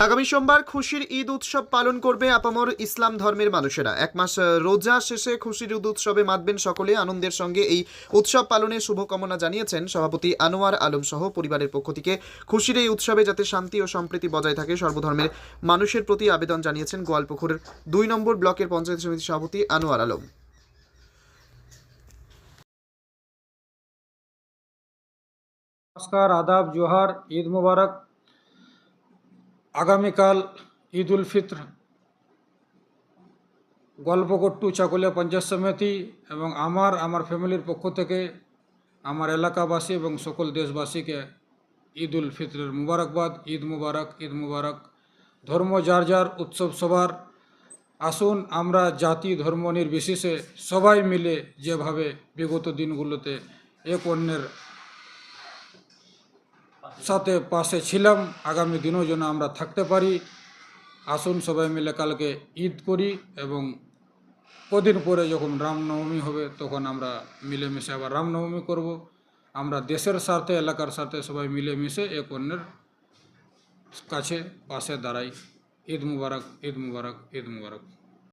আগামী সোমবার খুশির ঈদ উৎসব পালন করবে আপামর ইসলাম ধর্মের মানুষেরা। এক মাস রোজা শেষে খুশির ঈদ উৎসবে মাতবেন সকলে। আনন্দের সঙ্গে এই উৎসব পালনের শুভকামনা জানিয়েছেন সভাপতি আনোয়ার আলম সহ পরিবারের পক্ষ থেকে। খুশির এই উৎসবে যাতে শান্তি ও সম্প্রীতি বজায় থাকে, সর্বধর্মের মানুষের প্রতি আবেদন জানিয়েছেন গোয়ালপুকুরের দুই নম্বর ব্লকের পঞ্চায়েত সমিতির সভাপতি আনোয়ার আলম। নমস্কার, আদাব, জোহার, ঈদ মুবারক। আগামীকাল ঈদ উল ফিত্র, গল্পকট্টু চাকুলিয়া পঞ্চায়েত সমিতি এবং আমার আমার ফ্যামিলির পক্ষ থেকে আমার এলাকাবাসী এবং সকল দেশবাসীকে ঈদ উল ফিত্রের মুবারকবাদ, ঈদ মুবারক ঈদ মুবারক। ধর্ম যার যার উৎসব সবার। আসুন আমরা জাতি ধর্ম নির্বিশেষে সবাই মিলে যেভাবে বিগত দিনগুলোতে এক অন্যের সাথে পাশে ছিলাম। আগামী দিনও যেন আমরা থাকতে পারি। আসুন সবাই মিলে কালকে ঈদ করি এবং কদিন পরে যখন রামনবমী হবে, তখন আমরা মিলেমিশে আবার রামনবমী করব। আমরা দেশের স্বার্থে, এলাকার স্বার্থে সবাই মিলেমিশে এক অন্যের কাছে পাশে দাঁড়াই। ঈদ মুবারক ঈদ মুবারক ঈদ মুবারক।